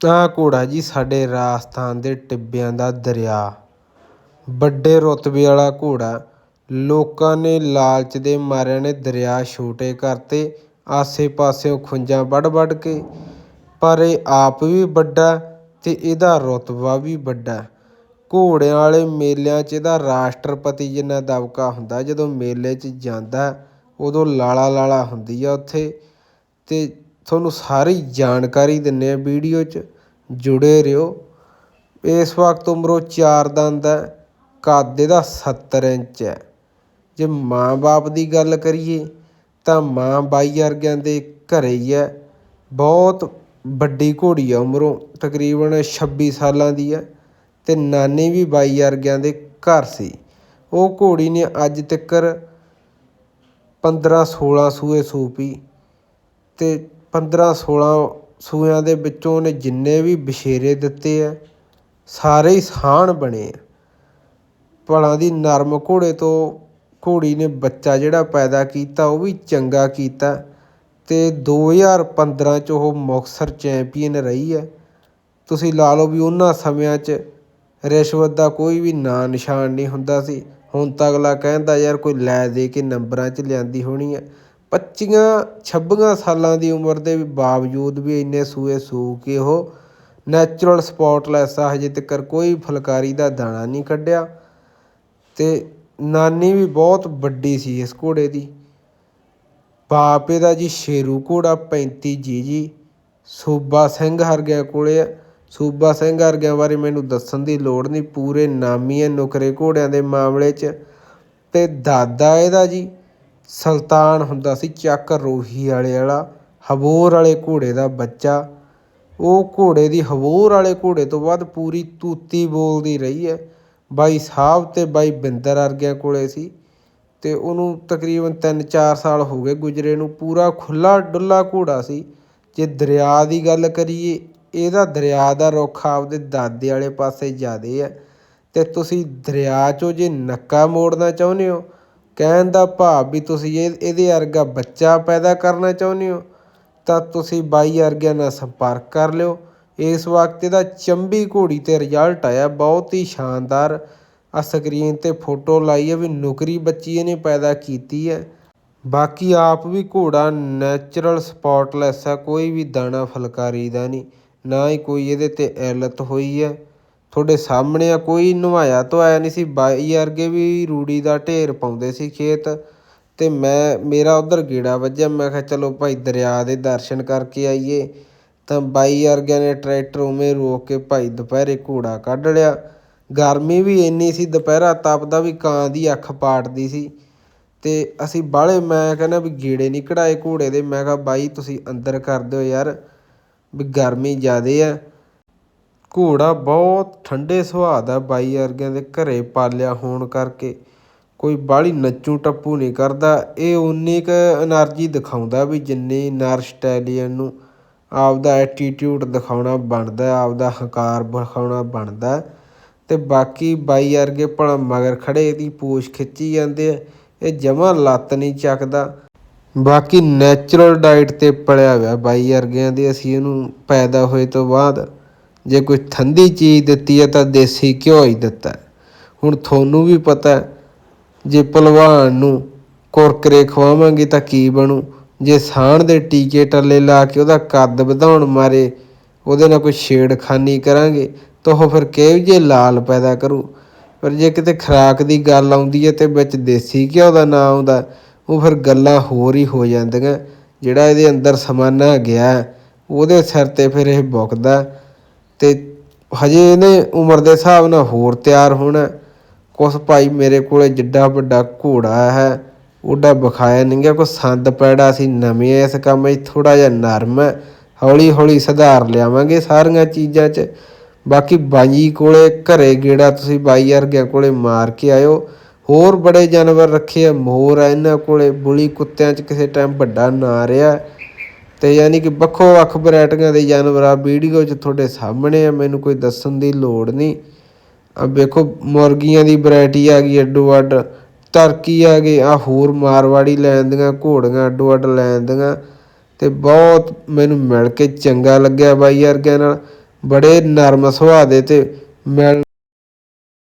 ਆਹ ਘੋੜਾ ਜੀ ਸਾਡੇ ਰਾਜਸਥਾਨ ਦੇ ਟਿੱਬਿਆਂ ਦਾ ਦਰਿਆ। ਵੱਡੇ ਰੁਤਬੇ ਵਾਲਾ ਘੋੜਾ, ਲੋਕਾਂ ਨੇ ਲਾਲਚ ਦੇ ਮਾਰਿਆਂ ਨੇ ਦਰਿਆ ਛੋਟੇ ਕਰਤੇ ਆਸੇ ਪਾਸਿਓਂ ਖੁੰਝਾਂ ਵੱਢ ਵੱਢ ਕੇ, ਪਰ ਇਹ ਆਪ ਵੀ ਵੱਡਾ ਅਤੇ ਇਹਦਾ ਰੁਤਬਾ ਵੀ ਵੱਡਾ। ਘੋੜਿਆਂ ਵਾਲੇ ਮੇਲਿਆਂ 'ਚ ਇਹਦਾ ਰਾਸ਼ਟਰਪਤੀ ਜਿੰਨਾ ਦਬਕਾ ਹੁੰਦਾ, ਜਦੋਂ ਮੇਲੇ 'ਚ ਜਾਂਦਾ, ਉਦੋਂ ਲਾਲਾ ਲਾਲਾ ਹੁੰਦੀ ਆ ਉੱਥੇ ਅਤੇ ਤੁਹਾਨੂੰ ਸਾਰੀ ਜਾਣਕਾਰੀ ਦਿੰਦੇ ਹਾਂ ਵੀਡੀਓ 'ਚ, ਜੁੜੇ ਰਹੋ। ਇਸ ਵਕਤ ਉਮਰੋਂ ਚਾਰ ਦੰਦ ਹੈ, ਕੱਦ ਇਹਦਾ 70 ਇੰਚ ਹੈ। ਜੇ ਮਾਂ-ਬਾਪ ਦੀ ਗੱਲ ਕਰੀਏ, ਤਾਂ ਮਾਂ ਬਾਈ ਵਰਗਿਆਂ ਦੇ ਘਰੇ ਹੀ ਹੈ। ਬਹੁਤ ਵੱਡੀ ਘੋੜੀ ਆ ਉਮਰੋਂ, ਤਕਰੀਬਨ 26 ਸਾਲਾਂ ਦੀ ਹੈ ਤੇ ਨਾਨੀ ਵੀ ਬਾਈ ਵਰਗਿਆਂ ਦੇ ਘਰ ਸੀ। ਉਹ ਘੋੜੀ ਨੇ ਅੱਜ ਤੱਕਰ 15 16 ਸੂਏ ਸੂਪੀ ਤੇ 15 16 ਸੂਆਂ ਦੇ ਵਿੱਚੋਂ ਉਹਨੇ ਜਿੰਨੇ ਵੀ ਬਛੇਰੇ ਦਿੱਤੇ ਹੈ ਸਾਰੇ ਹੀ ਸਾਣ ਬਣੇ ਆ। ਭਲਾਂ ਦੀ ਨਰਮ ਘੋੜੇ ਤੋਂ ਘੋੜੀ ਨੇ ਬੱਚਾ ਜਿਹੜਾ ਪੈਦਾ ਕੀਤਾ, ਉਹ ਵੀ ਚੰਗਾ ਕੀਤਾ ਅਤੇ ਦੋ ਹਜ਼ਾਰ ਪੰਦਰਾਂ ਚ ਉਹ ਮੁਕਤਸਰ ਚੈਂਪੀਅਨ ਰਹੀ ਹੈ ਤੁਸੀਂ ਲਾ ਲਓ ਵੀ ਉਹਨਾਂ ਸਮਿਆਂ 'ਚ ਰਿਸ਼ਵਤ ਦਾ ਕੋਈ ਵੀ ਨਾਂ ਨਿਸ਼ਾਨ ਨਹੀਂ ਹੁੰਦਾ ਸੀ। ਹੁਣ ਤਾਂ ਅਗਲਾ ਕਹਿੰਦਾ, ਯਾਰ ਕੋਈ ਲੈ ਦੇ ਕੇ ਨੰਬਰਾਂ 'ਚ ਲਿਆਂਦੀ ਹੋਣੀ ਹੈ ਪੱਚੀਆਂ ਛੱਬੀਆਂ ਸਾਲਾਂ ਦੀ ਉਮਰ ਦੇ ਬਾਵਜੂਦ ਵੀ ਇੰਨੇ ਸੂਏ ਸੂ ਕੇ ਉਹ ਨੈਚੁਰਲ ਸਪੌਟਲੈਸ ਆ, ਹਜੇ ਤੱਕ ਕੋਈ ਫੁਲਕਾਰੀ ਦਾ ਦਾਣਾ ਨਹੀਂ ਕੱਢਿਆ। ਅਤੇ ਨਾਨੀ ਵੀ ਬਹੁਤ ਵੱਡੀ ਸੀ ਇਸ ਘੋੜੇ ਦੀ। ਬਾਪ ਇਹਦਾ ਜੀ ਸ਼ੇਰੂ ਘੋੜਾ 35 ਜੀ ਜੀ। ਸੂਬਾ ਸਿੰਘ ਹਰਗਿਆਂ ਕੋਲੇ ਆ। ਸੂਬਾ ਸਿੰਘ ਹਰਗਿਆਂ ਬਾਰੇ ਮੈਨੂੰ ਦੱਸਣ ਦੀ ਲੋੜ ਨਹੀਂ। ਪੂਰੇ ਨਾਮੀ ਹੈ ਨੁਕਰੇ ਘੋੜਿਆਂ ਦੇ ਮਾਮਲੇ 'ਚ। ਅਤੇ ਦਾਦਾ ਇਹਦਾ ਜੀ ਸੁਲਤਾਨ ਹੁੰਦਾ ਸੀ ਚੱਕ ਰੋਹੀ ਵਾਲੇ ਵਾਲਾ, ਹਬੋਰ ਵਾਲੇ ਘੋੜੇ ਦਾ ਬੱਚਾ। ਉਹ ਘੋੜੇ ਦੀ ਹਬੋਰ ਵਾਲੇ ਘੋੜੇ ਤੋਂ ਬਾਅਦ ਪੂਰੀ ਤੂਤੀ ਬੋਲਦੀ ਰਹੀ ਹੈ। ਬਾਈ ਸਾਹਿਬ ਤੇ ਬਾਈ ਬਿੰਦਰ ਵਰਗਿਆਂ ਕੋਲੇ ਸੀ ਤੇ ਉਹਨੂੰ ਤਕਰੀਬਨ 3-4 ਸਾਲ ਹੋ ਗਏ ਗੁਜਰੇ ਨੂੰ। ਪੂਰਾ ਖੁੱਲਾ ਡੁੱਲਾ ਘੋੜਾ ਸੀ। ਜੇ ਦਰਿਆ ਦੀ ਗੱਲ ਕਰੀਏ, ਇਹਦਾ ਦਰਿਆ ਦਾ ਰੁੱਖ ਆਪਦੇ ਦਾਦੇ ਵਾਲੇ ਪਾਸੇ ਜ਼ਿਆਦੇ ਹੈ। ਤੇ ਤੁਸੀਂ ਦਰਿਆ 'ਚੋਂ ਜੇ ਨੱਕਾ ਮੋੜਨਾ ਚਾਹੁੰਦੇ ਹੋ ਕਹਿਣ ਦਾ ਭਾਵ ਵੀ ਤੁਸੀਂ ਇਹ, ਇਹਦੇ ਵਰਗਾ ਬੱਚਾ ਪੈਦਾ ਕਰਨਾ ਚਾਹੁੰਦੇ ਹੋ, ਤਾਂ ਤੁਸੀਂ ਬਾਈ ਵਰਗਿਆਂ ਨਾਲ ਸੰਪਰਕ ਕਰ ਲਿਓ। ਇਸ ਵਕਤ ਇਹਦਾ ਚੰਬੀ ਘੋੜੀ ਤੇ ਰਿਜ਼ਲਟ ਆਇਆ, ਬਹੁਤ ਹੀ ਸ਼ਾਨਦਾਰ। ਆ ਸਕਰੀਨ ਤੇ ਫੋਟੋ ਲਾਈ ਹੈ ਵੀ ਨੁਕਰੀ ਬੱਚੀ ਇਹਨੇ ਪੈਦਾ ਕੀਤੀ ਹੈ। ਬਾਕੀ ਆਪ ਵੀ ਘੋੜਾ ਨੈਚੁਰਲ ਸਪੌਟਲੈਸ ਆ, ਕੋਈ ਵੀ ਦਾਣਾ ਫੁਲਕਾਰੀ ਦਾ ਨਹੀਂ, ਨਾ ਹੀ ਕੋਈ ਇਹਦੇ ਤੇ ਐਲਤ ਹੋਈ ਹੈ। ਤੁਹਾਡੇ ਸਾਹਮਣੇ ਆ, ਕੋਈ ਨਵਾਇਆ ਧੋਇਆ ਨਹੀਂ ਸੀ। ਬਾਈ ਵਰਗੇ ਵੀ ਰੂੜੀ ਦਾ ਢੇਰ ਪਾਉਂਦੇ ਸੀ ਖੇਤ ਅਤੇ ਮੈਂ, ਮੇਰਾ ਉੱਧਰ ਗੇੜਾ ਵੱਜਿਆ। ਮੈਂ ਕਿਹਾ, ਚਲੋ ਭਾਈ, ਦਰਿਆ ਦੇ ਦਰਸ਼ਨ ਕਰਕੇ ਆਈਏ। ਤਾਂ ਬਾਈ ਵਰਗਿਆਂ ਨੇ ਟਰੈਕਟਰ ਉਵੇਂ ਰੋਕ ਕੇ ਭਾਈ ਦੁਪਹਿਰੇ ਘੋੜਾ ਕੱਢ ਲਿਆ। ਗਰਮੀ ਵੀ ਇੰਨੀ ਸੀ, ਦੁਪਹਿਰਾ ਤਪਦਾ ਵੀ ਕਾਂ ਦੀ ਅੱਖ ਪਾਟਦੀ ਸੀ ਅਤੇ ਅਸੀਂ ਬਾਹਲੇ, ਮੈਂ ਕਹਿੰਦਾ ਵੀ ਗੇੜੇ ਨਹੀਂ ਕਢਾਏ ਘੋੜੇ ਦੇ। ਮੈਂ ਕਿਹਾ, ਬਾਈ, ਤੁਸੀਂ ਅੰਦਰ ਕਰ ਦਿਓ ਯਾਰ, ਵੀ ਗਰਮੀ ਜ਼ਿਆਦੇ ਆ। ਘੋੜਾ ਬਹੁਤ ਠੰਡੇ ਸੁਭਾਅ ਦਾ ਬਾਈ ਵਰਗਿਆਂ ਦੇ ਘਰ ਪਾਲਿਆ ਹੋਣ ਕਰਕੇ ਕੋਈ ਬਾਹਲੀ ਨੱਚੂ ਟੱਪੂ ਨਹੀਂ ਕਰਦਾ। ਇਹ ਉਨੀ ਕੁ ਐਨਰਜੀ ਦਿਖਾਉਂਦਾ ਵੀ ਜਿੰਨੀ ਨਰ ਸਟੈਲੀਅਨ ਨੂੰ ਆਪਦਾ ਐਟੀਟਿਊਡ ਦਿਖਾਉਣਾ ਬਣਦਾ, ਆਪਦਾ ਹੰਕਾਰ ਦਿਖਾਉਣਾ ਬਣਦਾ। ਅਤੇ ਬਾਕੀ ਬਾਈ ਵਰਗੇ ਭਲਾ ਮਗਰ ਖੜ੍ਹੇ ਇਹਦੀ ਪੂਛ ਖਿੱਚੀ ਜਾਂਦੇ ਆ, ਇਹ ਜਮਾਂ ਲੱਤ ਨਹੀਂ ਚੱਕਦਾ। ਬਾਕੀ ਨੈਚੁਰਲ ਡਾਈਟ 'ਤੇ ਪਲਿਆ ਹੋਇਆ ਬਾਈ ਵਰਗਿਆਂ ਦੇ, ਅਸੀਂ ਇਹਨੂੰ ਪੈਦਾ ਹੋਏ ਤੋਂ ਬਾਅਦ ਜੇ ਕੋਈ ਠੰਡੀ ਚੀਜ਼ ਦਿੱਤੀ ਹੈ ਤਾਂ ਦੇਸੀ ਘਿਓ ਹੀ ਦਿੱਤਾ ਹੁਣ ਤੁਹਾਨੂੰ ਵੀ ਪਤਾ ਜੇ ਭਲਵਾਨ ਨੂੰ ਕੁਰਕਰੇ ਖਵਾਵਾਂਗੇ ਤਾਂ ਕੀ ਬਣੂ? ਜੇ ਸਾਣ ਦੇ ਟੀਕੇ ਟੱਲੇ ਲਾ ਕੇ ਉਹਦਾ ਕੱਦ ਵਧਾਉਣ ਮਾਰੇ, ਉਹਦੇ ਨਾਲ ਕੋਈ ਛੇੜਖਾਨੀ ਕਰਾਂਗੇ, ਤਾਂ ਉਹ ਫਿਰ ਕਿਹੋ ਜਿਹੇ ਲਾਲ ਪੈਦਾ ਕਰੂ? ਪਰ ਜੇ ਕਿਤੇ ਖਰਾਕ ਦੀ ਗੱਲ ਆਉਂਦੀ ਹੈ ਤੇ ਵਿੱਚ ਦੇਸੀ ਘਿਓ ਦਾ ਨਾਂ ਆਉਂਦਾ, ਉਹ ਫਿਰ ਗੱਲਾਂ ਹੋਰ ਹੀ ਹੋ ਜਾਂਦੀਆਂ। ਜਿਹੜਾ ਇਹਦੇ ਅੰਦਰ ਸਮਾਨਾ ਗਿਆ, ਉਹਦੇ ਸਿਰ ਤੇ ਫਿਰ ਇਹ ਬੁਕਦਾ। ਤੇ ਹਜੇ ਇਹਨੇ ਉਮਰ ਦੇ ਹਿਸਾਬ ਨਾਲ ਹੋਰ ਤਿਆਰ ਹੋਣਾ। ਕੁਛ ਭਾਈ ਮੇਰੇ ਕੋਲ ਜਿੱਡਾ ਵੱਡਾ ਘੋੜਾ ਹੈ, ਉਹਦਾ ਵਿਖਾਇਆ ਨਹੀਂ ਗਿਆ। ਕੋਈ ਸੰਦ ਪੈੜਾ ਅਸੀਂ ਨਵੇਂ, ਇਸ ਕੰਮ 'ਚ ਥੋੜ੍ਹਾ ਜਿਹਾ ਨਰਮ ਹੈ। ਹੌਲੀ ਹੌਲੀ ਸੁਧਾਰ ਲਿਆਵਾਂਗੇ ਸਾਰੀਆਂ ਚੀਜ਼ਾਂ 'ਚ। ਬਾਕੀ ਬਾਈ ਕੋਲੇ ਘਰੇ ਗੇੜਾ ਤੁਸੀਂ ਬਾਈ ਵਰਗਿਆਂ ਕੋਲੇ ਮਾਰ ਕੇ ਆਇਓ। ਹੋਰ ਬੜੇ ਜਾਨਵਰ ਰੱਖੇ ਆ, ਮੋਰ ਆ, ਇਹਨਾਂ ਕੋਲੇ ਬੁਲੀ ਕੁੱਤਿਆਂ 'ਚ ਕਿਸੇ ਟਾਈਮ ਵੱਡਾ ਨਾਂ ਰਿਹਾ। ਤੇ ਯਾਨੀ ਕਿ ਵੱਖੋ ਵੱਖ ਵੈਰਾਈਟੀਆਂ ਦੇ ਜਾਨਵਰ ਆ, ਵੀਡੀਓ 'ਚ ਤੁਹਾਡੇ ਸਾਹਮਣੇ ਆ, ਮੈਨੂੰ ਕੋਈ ਦੱਸਣ ਦੀ ਲੋੜ ਨਹੀਂ। ਆ ਵੇਖੋ, ਮੁਰਗੀਆਂ ਦੀ ਵੈਰਾਈਟੀ ਆ ਗਈ ਅੱਡੋ ਅੱਡ, ਟਰਕੀ ਆ ਗਈ, ਆ ਹੋਰ ਮਾਰਵਾੜੀ ਲੈਣ ਦੀਆਂ, ਘੋੜੀਆਂ ਅੱਡੋ ਅੱਡ ਲੈਣ ਦੀਆਂ, ਤੇ ਬਹੁਤ ਮੈਨੂੰ ਮਿਲ ਕੇ ਚੰਗਾ ਲੱਗਿਆ ਬਾਈ ਵਰਗਿਆਂ ਨਾਲ, ਬੜੇ ਨਰਮ ਸੁਭਾਅ ਦੇ ਤੇ ਮਿਲ